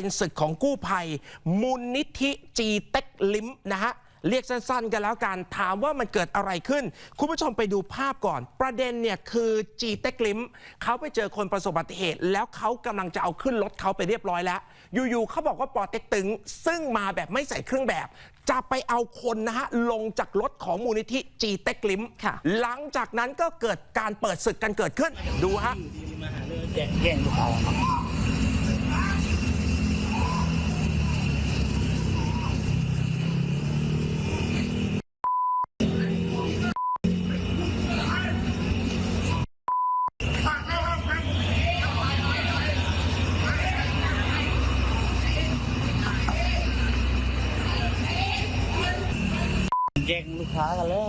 เป็นศึกของกู้ภัย มูลนิธิจีเต็กลิมนะฮะเรียกสั้นๆ กันแล้วกัน ถามว่ามันเกิดอะไรขึ้น คุณผู้ชมไปดูภาพก่อน ประเด็นเนี่ยคือจีเต็กลิมเขาไปเจอคนประสบอุบัติเหตุ แล้วเขากำลังจะเอาขึ้นรถเขาไปเรียบร้อยแล้ว อยู่ๆเขาบอกว่าปอเต็กตึง ซึ่งมาแบบไม่ใส่เครื่องแบบ จะไปเอาคนนะฮะ ลงจากรถของมูลนิธิจีเต็กลิมค่ะหลังจากนั้นก็เกิดการเปิดศึกกันเกิดขึ้นดูฮะแย่งแย่งลูกค้า งลูกค้ากันแล้ว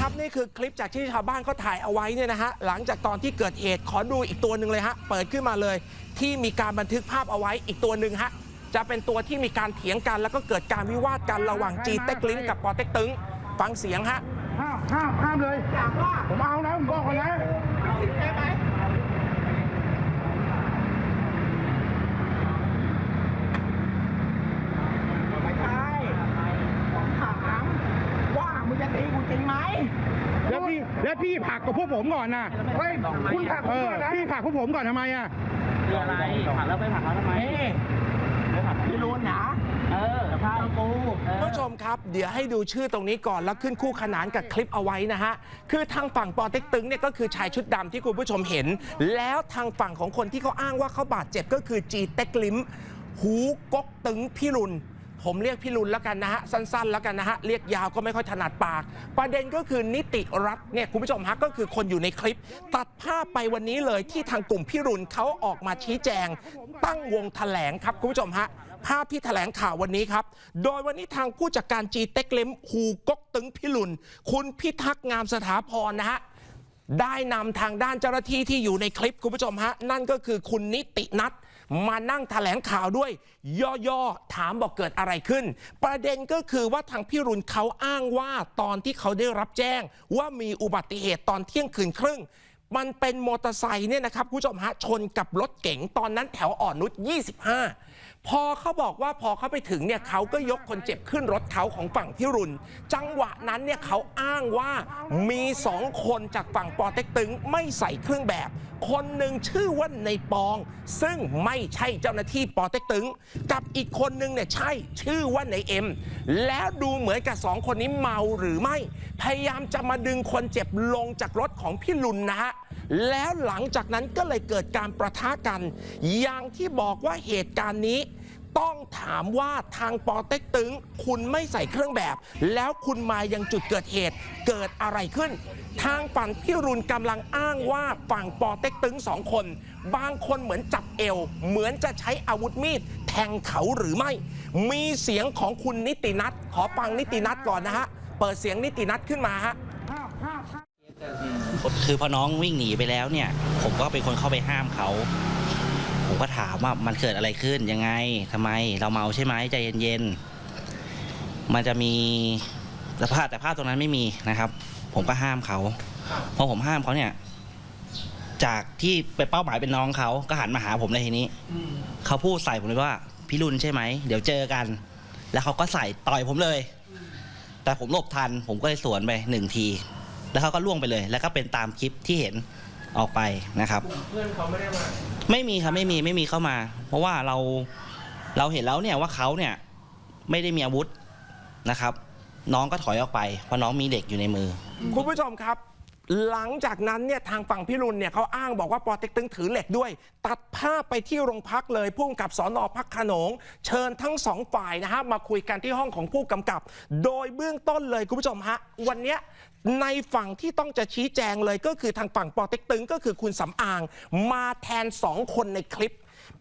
ครับนี่คือคลิปจากที่ชาวบ้านเขาถ่ายเอาไว้เนี่ยนะฮะหลังจากตอนที่เกิดเหตุขอดูอีกตัวหนึ่งเลยฮะเปิดขึ้นมาเลย ที่มีการบันทึกภาพเอาไว้อีกตัวหนึ่งฮะจะเป็นตัวที่มีการเถียงกัน แล้วก็เกิดการวิวาทกันระหว่างจีเต็กลิงกับปอเต็กตึงฟังเสียงฮะห้ามห้ามห้ามเลย ผมเอานะผมบอกก่อนนะ ไม่ใช่ผมถามว่ามึงจะตีกูจริงไหม แล้วพี่แล้วพี่ผลักกับพวกผมก่อนนะเฮ้ยคุณถามเอผมอก่อนนะพี่ผลักพวกผมก่อนทำไมอะคืออะไรผักแล้วไปผักเขาทำไมนี่พี่รุนนะ เออพากูเออผู้ชมครับ เดี๋ยวให้ดูชื่อตรงนี้ก่อนแล้วขึ้นคู่ขนานกับคลิปเอาไว้นะฮะ คือทางฝั่งปอเต็กตึงเนี่ยก็คือชายชุดดำที่คุณผู้ชมเห็น แล้วทางฝั่งของคนที่เขาอ้างว่าเขาบาดเจ็บก็คือจีเต็กลิมหูกกตึงพี่รุน ผมเรียกพี่รุนแล้วกันนะฮะสั้นๆ แล้วกันนะฮะเรียกยาวก็ไม่ค่อยถนัดปาก ประเด็นก็คือนิติรัฐเนี่ยคุณผู้ชมฮะก็คือคนอยู่ในคลิป ตัดภาพไปวันนี้เลยที่ทางกลุ่มพี่รุนเขาออกมาชี้แจง ตั้งวงแถลงครับคุณผู้ชมฮะภาพที่แถลงข่าววันนี้ครับ โดยวันนี้ทางผู้จัดการจีเต็กเล็มฮูกกตึงพิรุนคุณพิทักษ์งามสถาพรนะฮะได้นำทางด้านเจ้าหน้าที่ที่อยู่ในคลิปคุณผู้ชมฮะนั่นก็คือคุณนิตินัท มานั่งแถลงข่าวด้วย ย่อๆ ถามบอกเกิดอะไรขึ้น ประเด็นก็คือว่าทางพี่รุนเขาอ้างว่าตอนที่เขาได้รับแจ้ง ว่ามีอุบัติเหตุตอนเที่ยงคืนครึ่ง มันเป็นมอเตอร์ไซค์เนี่ยนะครับผู้ชมฮะชนกับรถเก๋งตอนนั้นแถวอ่อนนุช 25 พอเขาบอกว่าพอเขาไปถึงเนี่ยเขาก็ยกคนเจ็บขึ้นรถเขาของฝั่งพิรุณ จังหวะนั้นเนี่ยเขาอ้างว่ามีสองคนจากฝั่งปอเต็กตึงไม่ใส่เครื่องแบบ คนหนึ่งชื่อว่าในปอง ซึ่งไม่ใช่เจ้าหน้าที่ปอเต็กตึง กับอีกคนหนึ่งเนี่ยใช่ชื่อว่าในเอ็มแล้วดูเหมือนกับสองคนนี้เมาหรือไม่ พยายามจะมาดึงคนเจ็บลงจากรถของพี่ลุนนะฮะ แล้วหลังจากนั้นก็เลยเกิดการประทะกัน อย่างที่บอกว่าเหตุการณ์นี้ต้องถามว่าทางปอเต็กตึง คุณไม่ใส่เครื่องแบบ แล้วคุณมายังจุดเกิดเหตุเกิดอะไรขึ้น ทางฝั่งพี่รุนกำลังอ้างว่าฝั่งปอเต็กตึงสองคน บางคนเหมือนจับเอว เหมือนจะใช้อาวุธมีดแทงเขาหรือไม่ มีเสียงของคุณนิตินัทขอฟังนิตินัทก่อนนะฮะ เปิดเสียงนิตินัทขึ้นมาฮะคือพอน้องวิ่งหนีไปแล้วเนี่ย ผมก็เป็นคนเข้าไปห้ามเขา ผมก็ถามว่ามันเกิดอะไรขึ้นยังไงทำไมเราเมาใช่ไหมใจเย็นๆมันจะมีสภาพแต่ภาพตรงนั้นไม่มีนะครับ ผมก็ห้ามเขาพอผมห้ามเขาเนี่ย จากที่ไปเป้าหมายเป็นน้องเขาก็หันมาหาผมในทีนี้เขาพูดใส่ผมเลยว่าพี่รุนใช่ไหมเดี๋ยวเจอกัน แล้วเขาก็ใส่ต่อยผมเลย แต่ผมหลบทัน ผมก็เลยสวนไปหนึ่งที แล้วเขาก็ล่วงไปเลย แล้วก็เป็นตามคลิปที่เห็นออกไปนะครับเพื่อนเขาไม่ได้มาไม่มีครับไม่มีไม่มีเข้ามา เพราะว่าเราเราเห็นแล้วเนี่ยว่าเขาเนี่ยไม่ได้มีอาวุธนะครับ น้องก็ถอยออกไปเพราะน้องมีเด็กอยู่ในมือ คุณผู้ชมครับ หลังจากนั้นเนี่ยทางฝั่งพิรุณเนี่ยเขาอ้างบอกว่าปอเต็กตึงถือเหล็กด้วย ตัดภาพไปที่โรงพักเลยพุ่มกับสอนอพักขนง เชิญทั้งสองฝ่ายนะฮะมาคุยกันที่ห้องของผู้กำกับ โดยเบื้องต้นเลยคุณผู้ชมฮะวันเนี้ยในฝั่งที่ต้องจะชี้แจงเลยก็คือทางฝั่งปอเต็กตึงก็คือคุณสำอาง มาแทนสองคนในคลิป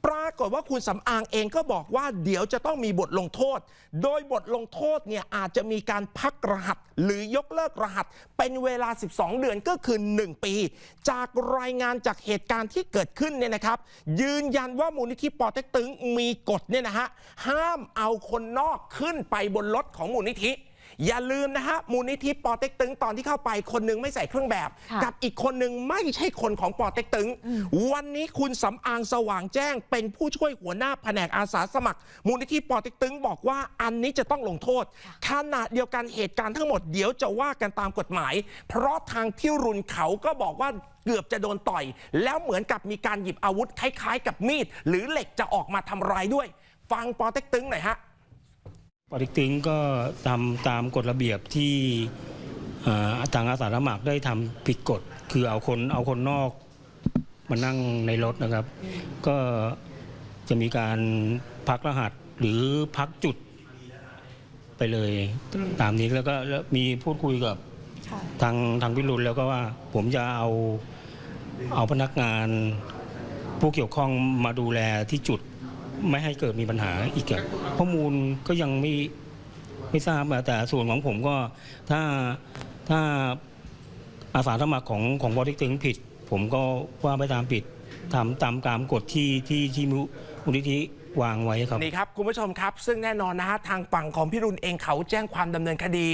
ปรากฏว่าคุณสำอางเองก็บอกว่าเดี๋ยวจะต้องมีบทลงโทษ โดยบทลงโทษเนี่ยอาจจะมีการพักรหัส หรือยกเลิกรหัส เป็นเวลา 12 เดือนก็คือ 1 ปี จากรายงานจากเหตุการณ์ที่เกิดขึ้นเนี่ยนะครับ ยืนยันว่ามูลนิธิปอเต็กตึงมีกฎเนี่ยนะฮะห้ามเอาคนนอกขึ้นไปบนรถของมูลนิธิ อย่าลืมนะฮะมูลนิธิปอเต็กตึงตอนที่เข้าไปคนหนึงไม่ใส่เครื่องแบบ ค่ะ กับอีกคนหนึ่งไม่ใช่คนของปอเต็กตึง วันนี้คุณสำอางสว่างแจ้ง เป็นผู้ช่วยหัวหน้าแผนกอาสาสมัคร มูลนิธิปอเต็กตึงบอกว่าอันนี้จะต้องลงโทษขณะเดียวกันเหตุการณ์ทั้งหมดเดี๋ยวจะว่ากันตามกฎหมาย เพราะทางพี่รุนเขาก็บอกว่าเกือบจะโดนต่อย แล้วเหมือนกับมีการหยิบอาวุธคล้ายๆ กับมีด หรือเหล็กจะออกมาทำร้ายด้วย ฟังปอเต็กตึงหน่อยฮะปอเติ๊กตึงก็ทำตามกฎระเบียบที่เอ่อทางอาสาสมัครได้ทำผิดกฎ คือเอาคนเอาคนนอกมานั่งในรถนะครับ ก็จะมีการพักรหัสหรือพักจุดไปเลยตามนี้แล้วก็แล้วมีพูดคุยกับทางทางพิรุณแล้วก็ว่าผมจะเอาเอาพนักงานผู้เกี่ยวข้องมาดูแลที่จุด ไม่ให้เกิดมีปัญหาอีกข้อมูลก็ยังไม่ไม่ทราบแต่ส่วนของผมก็ถ้าถ้าอาสาสมัครของของบริตึงผิด ผมก็ว่าไปตามผิดทำตามตามกฎที่ที่ที่มูมูลนิธิวางไว้ครับนี่ครับ คุณผู้ชมครับ ซึ่งแน่นอนนะฮะทางฝั่งของพี่รุนเองเขาแจ้งความดำเนินคดี